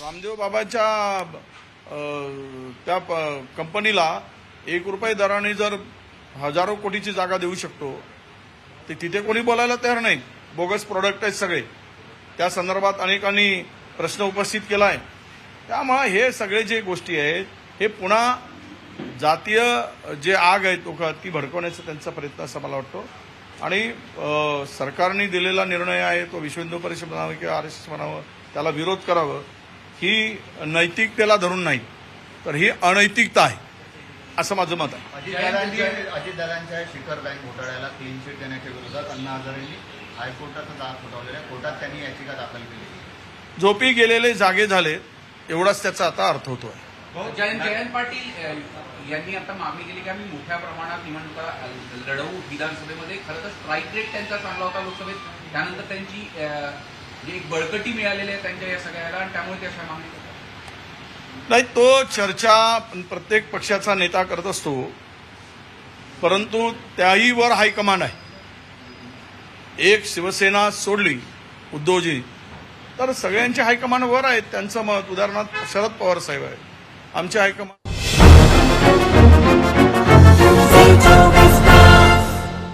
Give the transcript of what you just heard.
रामदेव बाबाच्या त्या प- कंपनीला एक रुपये दराने जर हजारो कोटीची जागा देऊ शकतो ते तिथे कोणी बोलायला तयार नाही. बोगस प्रोडक्ट आहेत सगळे. त्या संदर्भात अनेकांनी प्रश्न उपस्थित केलाय. त्यामुळे हे सगळे जे गोष्टी आहेत हे पुन्हा जातीय जे आग आहे तो ती भडकवण्याचा त्यांचा प्रयत्न असं मला वाटतो. आणि सरकारने दिलेला निर्णय आहे तो विश्व हिंदू परिषद म्हणावं किंवा आर एस एस म्हणावं त्याला विरोध करावं. ही नैतिकतेला धरून नाही तर ही अनैतिकता आहे असं माझं मत आहे. अजितदादांच्या शिखर बँक घोटाळ्याला क्लीन चिट देण्याच्या विरोधात अण्णा हजारेंनी हायकोर्टाचा दार फुटवलेला आहे कोर्टात त्यांनी याचिका दाखल केली. झोपी गेलेले जागे झाले एवढाच त्याचा आता अर्थ होतोय. जयंत जयंत पाटील यांनी आता मागणी केली की आम्ही मोठ्या प्रमाणात निवडणुका लढवू. विधानसभेमध्ये खरं तर स्ट्राईक रेट त्यांचा चांगला होता लोकसभेत. त्यानंतर त्यांची अ, एक बळकटी मिळालेली आहे त्यांच्या या सगळ्याला आणि त्यामुळे त्या अशा मागणी नाही तो चर्चा प्रत्येक पक्षाचा नेता करत असतो परंतु त्याही वर हायकमांड आहे. एक शिवसेना सोडली उद्धवजी तर सगळ्यांचे हायकमांड वर आहेत. त्यांचं मत उदाहरणार्थ शरद पवार साहेब आहेत. आमचे हायकमांड